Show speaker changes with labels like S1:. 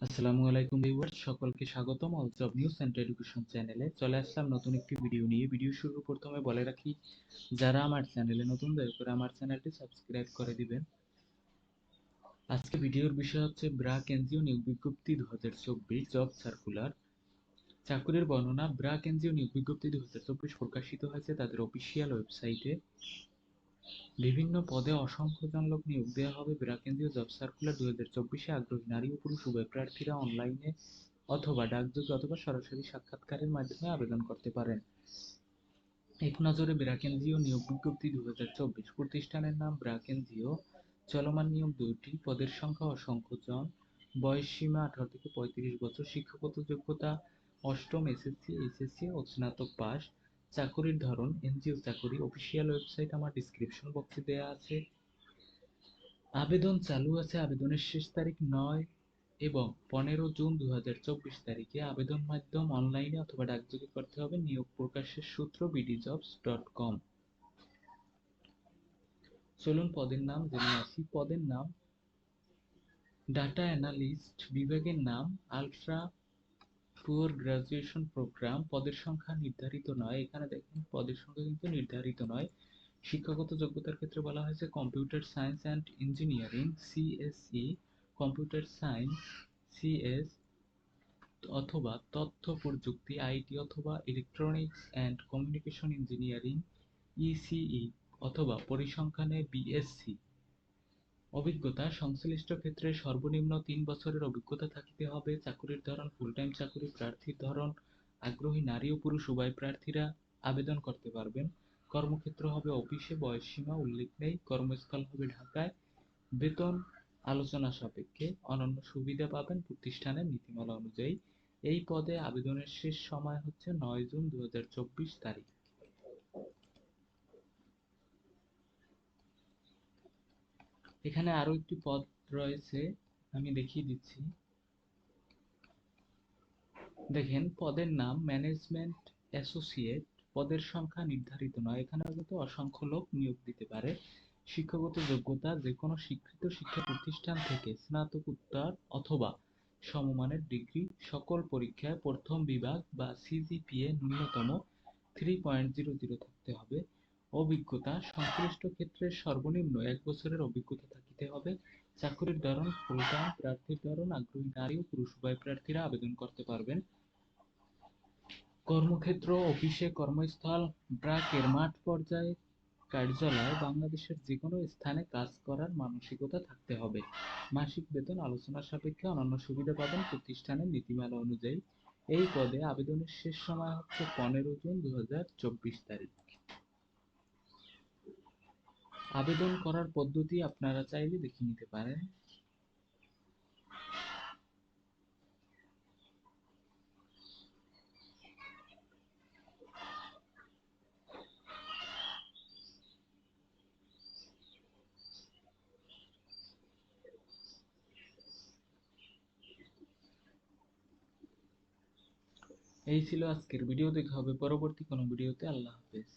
S1: আসসালামু আলাইকুম ভিউয়ার্স সকলকে স্বাগতম all job news and education চ্যানেলে চলে আসলাম নতুন একটি ভিডিও নিয়ে। ভিডিও শুরু প্রথমে বলে রাখি, যারা আমার চ্যানেলে নতুন, দয়া করে আমার চ্যানেলটি সাবস্ক্রাইব করে দিবেন। আজকে ভিডিওর বিষয় হচ্ছে ব্রাক এনজিও নিয়োগ বিজ্ঞপ্তি দু হাজার চব্বিশ জব সার্কুলার চাকুরির বর্ণনা ব্রাক এনজিও নিয়োগ বিজ্ঞপ্তি দু হাজার চব্বিশ প্রকাশিত হয়েছে তাদের অফিসিয়াল ওয়েবসাইটে বিভিন্ন পদে অসংখ্য জন লোক নিয়োগ দেওয়া হবে। এনজিও জব সার্কুলার দুই হাজার চব্বিশে আগ্রহী নারী ও পুরুষ উভয় প্রার্থীরা অনলাইনে অথবা ডাকযোগে অথবা সরাসরি সাক্ষাৎকারের মাধ্যমে আবেদন করতে পারেন। এক নজরে এনজিও নিয়োগ বিজ্ঞপ্তি দু হাজার চব্বিশ প্রতিষ্ঠানের নাম এনজিও চলমান নিয়োগ দুইটি। পদের সংখ্যা অসংখ্য জন। বয়স সীমা আঠারো থেকে পঁয়ত্রিশ বছর। শিক্ষাগত যোগ্যতা অষ্টম এসএসসি, এইচএসসি ও স্নাতক পাস চাকুরির ধরন, এনজিও চাকুরি অফিসিয়াল ওয়েবসাইট আমার ডিসক্রিপশন বক্সে দেওয়া আছে। আবেদন চালু আছে আবেদনের শেষ তারিখ নয় এবং পনেরো জুন দু হাজার চব্বিশ তারিখে আবেদন মাধ্যম অনলাইনে অথবা ডাকযোগে করতে হবে। নিয়োগ প্রকাশের সূত্র বিডি জবস ডট কম চলুন পদের নাম জেনে আসি। পদের নাম ডাটা অ্যানালিস্ট বিভাগের নাম আলট্রা পুয়ার গ্রাজুয়েশন প্রোগ্রাম পদের সংখ্যা নির্ধারিত নয়। এখানে দেখেন, পদের সংখ্যা কিন্তু নির্ধারিত নয়। শিক্ষাগত যোগ্যতার ক্ষেত্রে বলা হয়েছে computer science and engineering CSE computer science CS অথবা তথ্য প্রযুক্তি আইটি অথবা electronics and communication engineering ECE অথবা পরিসংখ্যানে বিএসসি অভিজ্ঞতা, সংশ্লিষ্ট ক্ষেত্রে সর্বনিম্ন তিন বছরের অভিজ্ঞতা থাকিতে হবে। চাকুরির ধরন ফুল টাইম চাকুরি প্রার্থীর ধরন, আগ্রহী নারী ও পুরুষ উভয় প্রার্থীরা আবেদন করতে পারবেন। কর্মক্ষেত্র হবে অফিসে, বয়স সীমা উল্লেখ নেই, কর্মস্থল হবে ঢাকায়। বেতন আলোচনা সাপেক্ষে অনন্য সুবিধা পাবেন প্রতিষ্ঠানের নীতিমালা অনুযায়ী। এই পদে আবেদনের শেষ সময় হচ্ছে নয় জুন দু হাজার চব্বিশ তারিখ। এখানে আরও একটি পদ রয়েছে, আমি দেখিয়ে দিচ্ছি। দেখেন, পদের নাম ম্যানেজমেন্ট অ্যাসোসিয়েট, পদের সংখ্যা নির্ধারিত নয়। এখানে কিন্তু অসংখ্য লোক নিয়োগ দিতে পারে। শিক্ষাগত যোগ্যতা যে কোনো স্বীকৃত শিক্ষা প্রতিষ্ঠান থেকে স্নাতকোত্তর অথবা সমমানের ডিগ্রি, সকল পরীক্ষায় প্রথম বিভাগ বা সিজিপিএ ন্যূনতম থ্রি পয়েন্ট জিরো জিরো থাকতে হবে। অভিজ্ঞতা সংশ্লিষ্ট ক্ষেত্রে সর্বনিম্ন এক বছরের অভিজ্ঞতা থাকিতে হবে। চাকরির ধরন ফুল টাইম প্রার্থীর ধরন, আগ্রহী নারী ও পুরুষ উভয় প্রার্থীরা আবেদন করতে পারবেন। কর্মক্ষেত্র, অফিসে কর্মস্থল ব্রাকের মাঠ পর্যায়ে, কার্যালয়, বাংলাদেশের যে কোনো স্থানে কাজ করার মানসিকতা থাকতে হবে। মাসিক বেতন আলোচনার সাপেক্ষে অন্যান্য সুবিধা পাবেন প্রতিষ্ঠানের নীতিমালা অনুযায়ী। এই পদে আবেদনের শেষ সময় হচ্ছে পনেরো জুন দুহাজার চব্বিশ তারিখ। আবেদন করার পদ্ধতি আপনারা চাইলে দেখে নিতে পারেন। এই ছিল আজকের ভিডিও। দেখা হবে পরবর্তী কোনো ভিডিওতে। আল্লাহ হাফেজ।